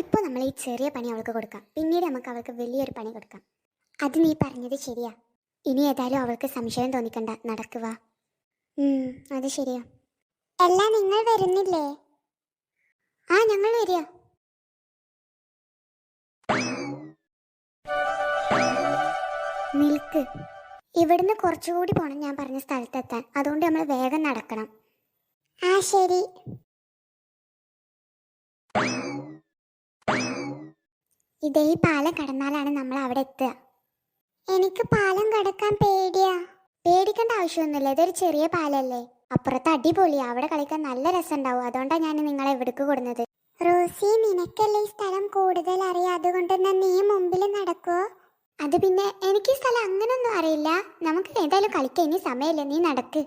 ഇപ്പോൾ നമ്മൾ ഈ ചെറിയ പണി അവൾക്ക് കൊടുക്കാം. പിന്നീട് നമുക്ക് അവൾക്ക് വലിയൊരു പണി കൊടുക്കാം. അത് നീ പറഞ്ഞത് ശരിയാ. ഇനി ഏതായാലും അവൾക്ക് സംശയം തോന്നിക്കണ്ട. നടക്കുക അത് ശരിയാ. അല്ല നിങ്ങൾ വരുന്നില്ലേ? ആ ഞങ്ങൾ വരിക. നിൽക്ക്. ഇവിടുന്ന് കുറച്ചുകൂടി പോണം ഞാൻ പറഞ്ഞ സ്ഥലത്തെത്താൻ. അതുകൊണ്ട് നമ്മൾ വേഗം നടക്കണം. ആ ശരി. ഇതേ പാലം കടന്നാലാണ് നമ്മൾ അവിടെ എത്തുക. എനിക്ക് പാലം കടക്കാൻ പേടിയാ. പേടിക്കേണ്ട ആവശ്യമൊന്നുമില്ല. ഇതൊരു ചെറിയ പാലല്ലേ? അപ്പുറത്ത് അടിപൊളി. അവിടെ കളിക്കാൻ നല്ല രസമുണ്ടാവും. അതുകൊണ്ടാണ് ഞാൻ നിങ്ങളെ ഇവിടേക്ക് കൊടുന്നത്. റോസി നിനക്കല്ലേ ഈ സ്ഥലം കൂടുതൽ അറിയാം? അതുകൊണ്ട് തന്നെ നീ മുമ്പിൽ നടക്കുവോ? അത് പിന്നെ എനിക്ക് ഈ സ്ഥലം അങ്ങനൊന്നും അറിയില്ല. നമുക്ക് ഏതായാലും കളിക്കാൻ ഇനി സമയമില്ല. നീ നടക്ക്.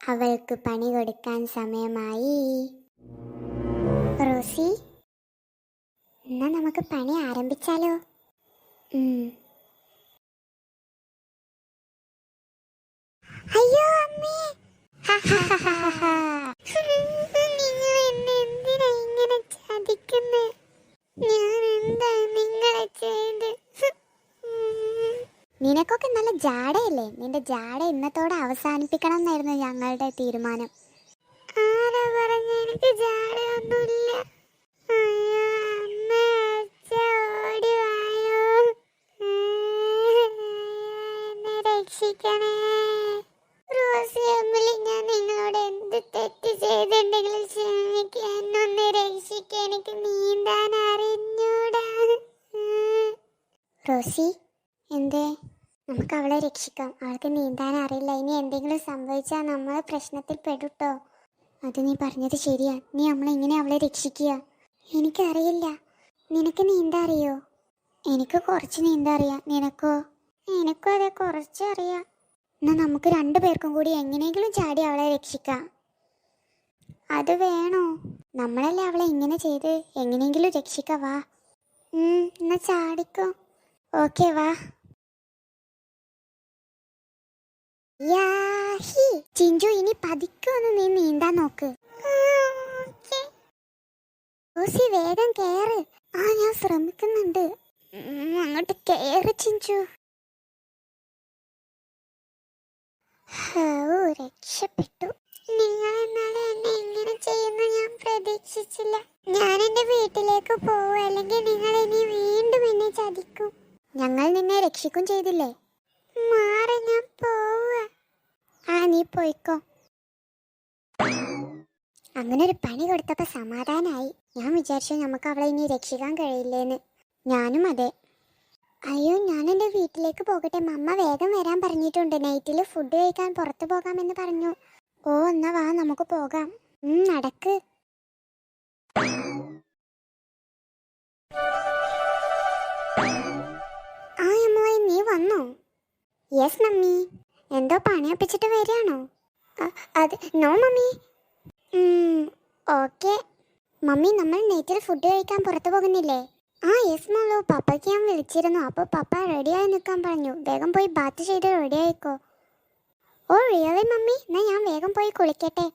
അവൾക്ക് പണി കൊടുക്കാൻ സമയമായി. റോസി എന്നാ നമുക്ക് പണി ആരംഭിച്ചാലോ? അയ്യോ അമ്മേ. നിങ്ങൾ എന്നെ എന്തിനാ ഇങ്ങനെ ചതിക്കുന്നേ? ഞാൻ എന്താ നിങ്ങളെ ചെയ്ത്? നിനക്കൊക്കെ നല്ല ജാടയല്ലേ? നിന്റെ ജാട ഇന്നത്തോടെ അവസാനിപ്പിക്കണം എന്നായിരുന്നു ഞങ്ങളുടെ തീരുമാനം. ആരാ പറഞ്ഞ? എനിക്ക് ജാടയൊന്നുമില്ല അയ്യോ, അമ്മേ, അച്ഛാ, ഓടി വായോ. എന്നെ രക്ഷിക്കണേ. റോസി അമ്മിളി ഞാൻ നിങ്ങളോട് എന്ത് തെറ്റ് ചെയ്തിട്ടുണ്ടെങ്കിലും ക്ഷമിക്കുക എന്നൊന്ന് രക്ഷിക്കുക എനിക്ക് നീന്താൻ അറിഞ്ഞൂടാ. റോസി എന്തേ? നമുക്ക് അവളെ രക്ഷിക്കാം. അവൾക്ക് നീന്താൻ അറിയില്ല. ഇനി എന്തെങ്കിലും സംഭവിച്ചാൽ നമ്മൾ പ്രശ്നത്തിൽ പെടുട്ടോ. അത് നീ പറഞ്ഞത് ശരിയാ. നീ നമ്മളെങ്ങനെ അവളെ രക്ഷിക്കുക? എനിക്കറിയില്ല. നിനക്ക് നീന്താ അറിയോ? എനിക്ക് കുറച്ച് നീന്താ അറിയാം. നിനക്കോ? എനിക്കും അതെ കുറച്ചറിയാം അറിയാം. എന്നാ നമുക്ക് രണ്ടു പേർക്കും കൂടി എങ്ങനെയെങ്കിലും ചാടി അവളെ രക്ഷിക്കാം. അത് വേണോ? നമ്മളല്ലേ അവളെ ഇങ്ങനെ ചെയ്ത് എങ്ങനെയെങ്കിലും രക്ഷിക്കാം വാ. എന്നാ ചാടിക്കോ. ഓക്കെ വാ. ചിഞ്ചു ഇനി പതുക്കെ ഒന്ന് നീ നീന്താൻ നോക്ക്. ഓസി വേഗം കേറ്. ആ ഞാൻ ശ്രമിക്കുന്നുണ്ട്. അങ്ങോട്ട് കേറ് ചിഞ്ചു. രക്ഷപ്പെട്ടു നിങ്ങൾ എന്നാലും എന്നെ എങ്ങനെ ചെയ്യുന്ന ഞാൻ പ്രതീക്ഷിച്ചില്ല. ഞാൻ എന്റെ വീട്ടിലേക്ക് പോവും അല്ലെങ്കിൽ നിങ്ങൾ ഇനി വീണ്ടും എന്നെ ചതിക്കും. ഞങ്ങൾ നിന്നെ രക്ഷിക്കും ചെയ്തില്ലേ? മാറി ഞാൻ പോവുക. ആ നീ പോയിക്കോ. അങ്ങനെ ഒരു പണി കൊടുത്തപ്പോ സമാധാനായി. ഞാൻ വിചാരിച്ചു നമുക്ക് അവളെ ഇനി രക്ഷിക്കാൻ കഴിയില്ലേന്ന്. ഞാനും അതെ. അയ്യോ ഞാൻ എന്റെ വീട്ടിലേക്ക് പോകട്ടെ. മമ്മ വേഗം വരാൻ പറഞ്ഞിട്ടുണ്ട്. നൈറ്റിൽ ഫുഡ് കഴിക്കാൻ പുറത്തു പോകാമെന്ന് പറഞ്ഞു. ഓ എന്നാ വാ നമുക്ക് പോകാം. നടക്ക്. ആ അമ്മായി നീ വന്നോ? Yes mummy. എന്തോ പണി ഒപ്പിച്ചിട്ട് വരികയാണോ അത് നോ മമ്മി. ഓക്കെ. മമ്മി നമ്മൾ നൈറ്റിൽ ഫുഡ് കഴിക്കാൻ പുറത്തു പോകുന്നില്ലേ? ആ യെസ് മോളു. പപ്പയ്ക്ക് ഞാൻ വിളിച്ചിരുന്നു. അപ്പോൾ പപ്പ റെഡിയായി നിൽക്കാൻ പറഞ്ഞു. വേഗം പോയി ബാത്ത് ചെയ്ത് റെഡിയായിക്കോ ഓ റിയലി മമ്മി? എന്നാൽ ഞാൻ വേഗം പോയി കുളിക്കട്ടെ.